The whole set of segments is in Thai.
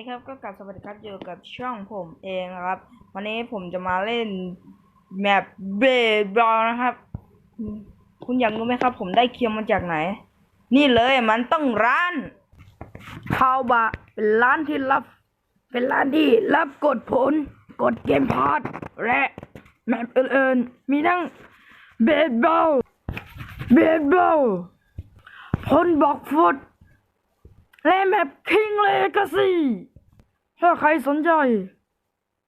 คครับก็กลับสวัสดีครับอยู่กับช่องผมเองนะครับ วันนี้ผมจะมาเล่นแมปเบสบอลนะครับ คุณอยากรู้ไหมครับ ผมได้เคียวมาจากไหน นี่เลยมันต้องร้านคาวบะเป็นร้านที่รับ เป็นร้านที่รับกดผล กดเกมพาร์ทและแมปอื่นๆมีทั้งเบสบอลเบสบอลพลบอกฟุต และแมปคิงเลกาซีถ้าใครสนใจ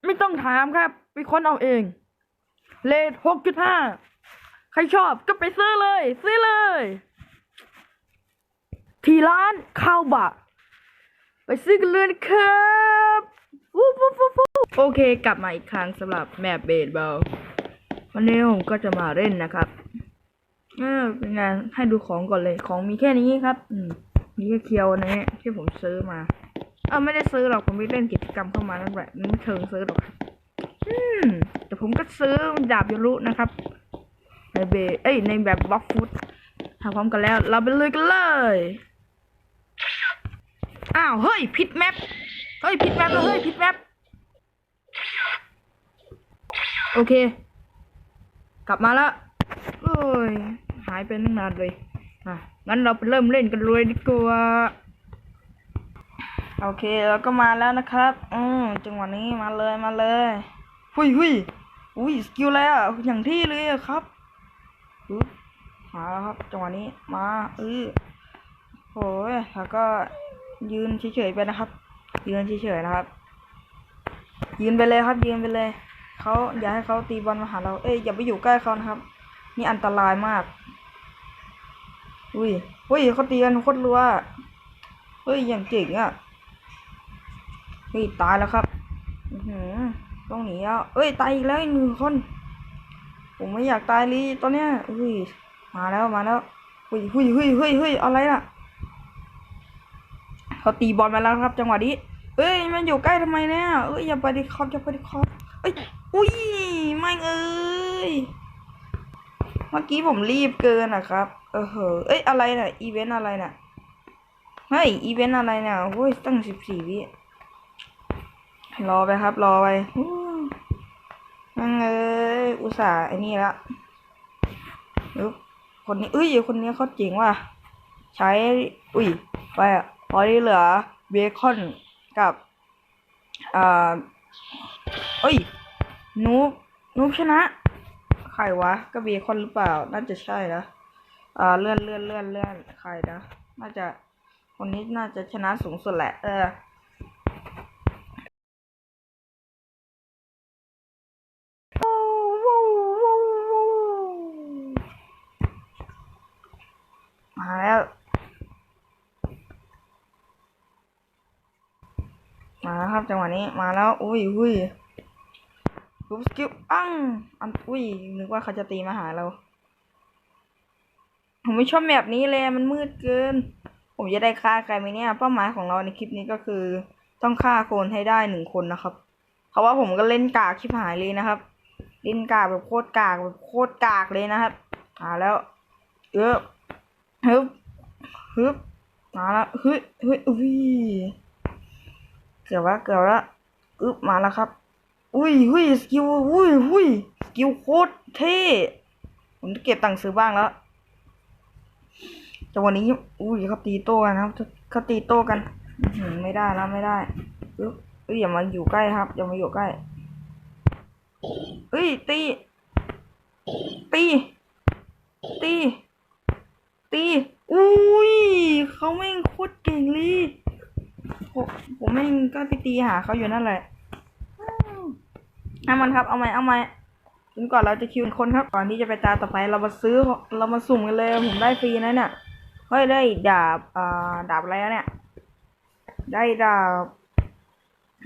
ไม่ต้องถามครับไปค้นเอาเอง เลทหกจุดห้าใครชอบก็ไปซื้อเลย ซื้อเลย ที่ร้านข้าวบะ ไปซื้อกันเลยนะครับวู้วู้วู้วู้โอเคกลับมาอีกครั้งสำหรับแมปเบสบอลวันนี้ผมก็จะมาเล่นนะครับ เออเป็นไงานให้ดูของก่อนเลย ของมีแค่นี้ครับ อืม มีแค่เคียวนะฮะที่ผมซื้อมา เออไม่ได้ซื้อหรอกผมไม่เล่นกิจกรรมเข้ามานั่นแหละนไม่เชิงซื้อหรอกอืมแต่ผมก็ซื้อดาบยรุนะครับในเบเอ้ยในแบบบล็อกฟุตทำพร้อมกันแล้ว เราไปเลยกันเลยอ้าวเฮ้ยผิดแมปเฮ้ยผิดแมปแล้วเฮ้ยผิดแมปโอเค กลับมาแล้วเอ้ยหายไปตั้งนานเลยอะ งั้นเราไปเริ่มเล่นกันเลยดีกว่า โอเคเราก็มาแล้วนะครับ อืมจังหวะนี้มาเลยมาเลยหุยหุยอุ้ยสกิลแล้วอะอย่างที่เลยอะครับปึ๊บมาแล้วครับจังหวะนี้มาเออโอ้ยแล้วก็ยืนเฉยๆไปนะครับ ยืนเฉยๆนะครับ ยืนไปเลยครับ ยืนไปเลยเขาอย่าให้เขาตีบอลมาหาเรา เอ้ยอย่าไปอยู่ใกล้เขานะครับ นี่อันตรายมาก อุ้ยอุ้ยเขาตีกันโคตรรัวเฮ้ยอย่างเจ๋งอะเฮ้ยตายแล้วครับหือต้องหนีแล้วเอ้ยตายอีกแล้วอีกหนึ่งคน ผมไม่อยากตายเลยตอนเนี้ยอุ้ยมาแล้วมาแล้วหุยหุยหุยหุยหุยอะไรน่ะเขาตีบอลมาแล้วครับ จังหวะนี้เอ้ยมันอยู่ใกล้ทำไมเนี่ยเอ้ยอย่าไปดิคอบอย่าไปดิคอบเอ้ยอุ้ยไม่เอ้ย มื่อกี้ผมรีบเกินอะครับ เออเหอะเอ้ยอะไรน่ะ อีเวนต์อะไรน่ะ เฮ้ย อีเวนต์อะไรเนี่ยโอ้ยตั้งสิบสี่วิ รอไปครับ รอไปนั่งเอ้ยอุตส่าห์ไอ้นี่ละอุ๊บคนนี้เอ้ยคนนี้เขาเจ๋งว่ะ ใช้ อุ้ย ไปอะพอที่เหลือเบคอนกับ อ่าเอ้ยนูบนูบชนะ ใครวะ ก็เบคอนหรือเปล่า น่าจะใช่นะอ่าเลื่อนเลื่อนเลื่อนเลื่อนใครนะ น่าจะ คนนี้น่าจะชนะสูงสุดแหละ เออมาแล้ว มาแล้วครับจังหวะนี้ มาแล้ว อุ้ยอุ้ย รูปสกิลอังอันอุ้ยนึกว่าเขาจะตีมาหาเรา ผมไม่ชอบแบบนี้เลยมันมืดเกิน ผมจะได้ฆ่าใครไหมเนี่ย เป้าหมายของเราในคลิปนี้ก็คือ ต้องฆ่าคนให้ได้หนึ่งคนนะครับเพราะว่าผมก็เล่นกากชิบหายเลยนะครับ เล่นกากแบบโคตรกากแบบโคตรกากเลยนะครับมาแล้วเออฮึบฮึบมาแล้วเฮ้ยเฮ้ยอุ้ยเกือบละเกือบละอึบมาแล้วครับ อุ้ยอุ้ยสกิลอุ้ยอุ้ยสกิลโคตรเท่ผมจะเก็บตังค์ซื้อบ้างแล้วแต่วันนี้อุ้ยเขาตีโต้กันครับเขาตีโต้กันไม่ได้แล้วไม่ได้เอ้ยอย่ามาอยู่ใกล้ครับ อย่ามาอยู่ใกล้เอ้ยตี ตี ตี ตีอุ้ยเขาแม่งโคตรเก่งเลยผมผมแม่งก็ไปตีหาเขาอยู่นั่นแหละ เอามันครับเอาไหมเอาไหมจนก่อนเราจะคิวคนครับ ก่อนที่จะไปตาต่อไปเรามาซื้อเรามาสุ่มกันเลยผมได้ฟรีนะเนี่ยเฮ้ยได้ดาบอ่าดาบอะไรอะเนี่ย ได้ดาบ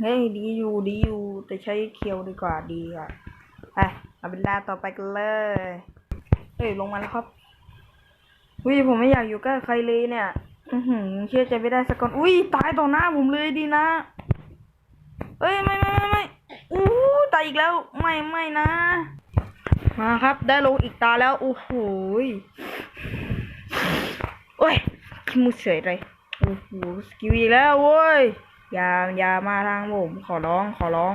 เฮ้ยดีอยู่ดีอยู่แต่ใช้เคียวดีกว่าดีกว่าไปเอาเป็นลาต่อไปกันเลยเฮ้ยลงมาแล้วครับอุ้ยผมไม่อยากอยู่ใกล้ใครเลยเนี่ย อือหือเชื่อใจไม่ได้สักคนอุ้ยตายต่อหน้าผมเลยดีนะ เอ้ยไม่ไม่ อีกแล้วไม่ไม่นะ มาครับ ได้ลงอีกตาแล้ว โอ้โหโอ้ยขี้มูเฉยเลยโอ้โหสกิลอีกแล้วโว้ยอย่าอย่ามาทางผมขอร้องขอร้อง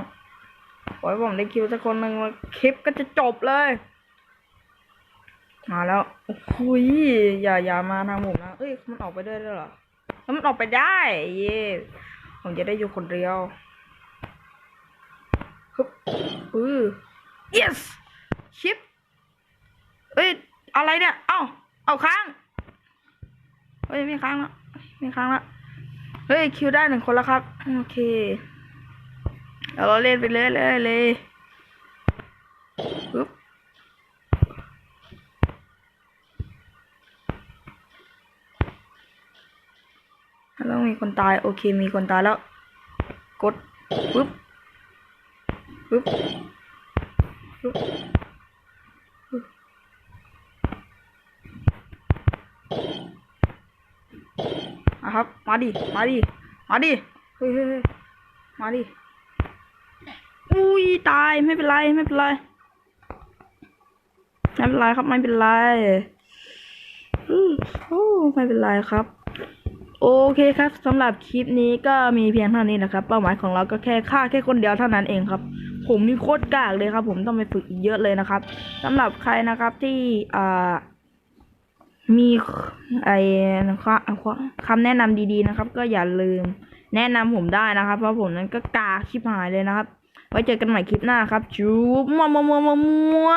ขอให้ผมได้คิวสักคนหนึ่งแล้วคลิปก็จะจบเลย มาแล้วโอ้โยอย่าอย่ามาทางผมนะเอ้ยมันออกไปได้ด้วยเหรอแล้วมันออกไปได้เย่ผมจะได้อยู่คนเดียว ฮึบอือ yes ชิปเอ้ย อะไรเนี่ย เอ้า เอาค้าง เฮ้ย ไม่ค้างแล้วไม่ค้างแล้วเฮ้ย คิวได้หนึ่งคนแล้วครับ โอเคเดี๋ยวเราเล่นไปเรื่อยเลยเลยปึ๊บแล้วมีคนตาย โอเค มีคนตายแล้ว กดปึ๊บ ปึ๊บปึ๊บปึ๊บอะครับ มาดิ มาดิ มาดิ เฮ้ยเฮ้ยมาดิ อุ้ย ตาย ไม่เป็นไร ไม่เป็นไร ไม่เป็นไรครับ ไม่เป็นไรอือโอ้ไม่เป็นไรครับ โอเคครับสำหรับคลิปนี้ก็มีเพียงเท่านี้นะครับ เป้าหมายของเราก็แค่ฆ่าแค่คนเดียวเท่านั้นเองครับ ผมนี่โคตรกากเลยครับ ผมต้องไปฝึกอีกเยอะเลยนะครับสำหรับใครนะครับที่อ่ามีไอ้คำแนะนำดีๆนะครับ ก็อย่าลืมแนะนำผมได้นะครับ เพราะผมนั้นก็กากชิบหายเลยนะครับ ไว้เจอกันใหม่คลิปหน้าครับจูบมัวมัวมัวมัว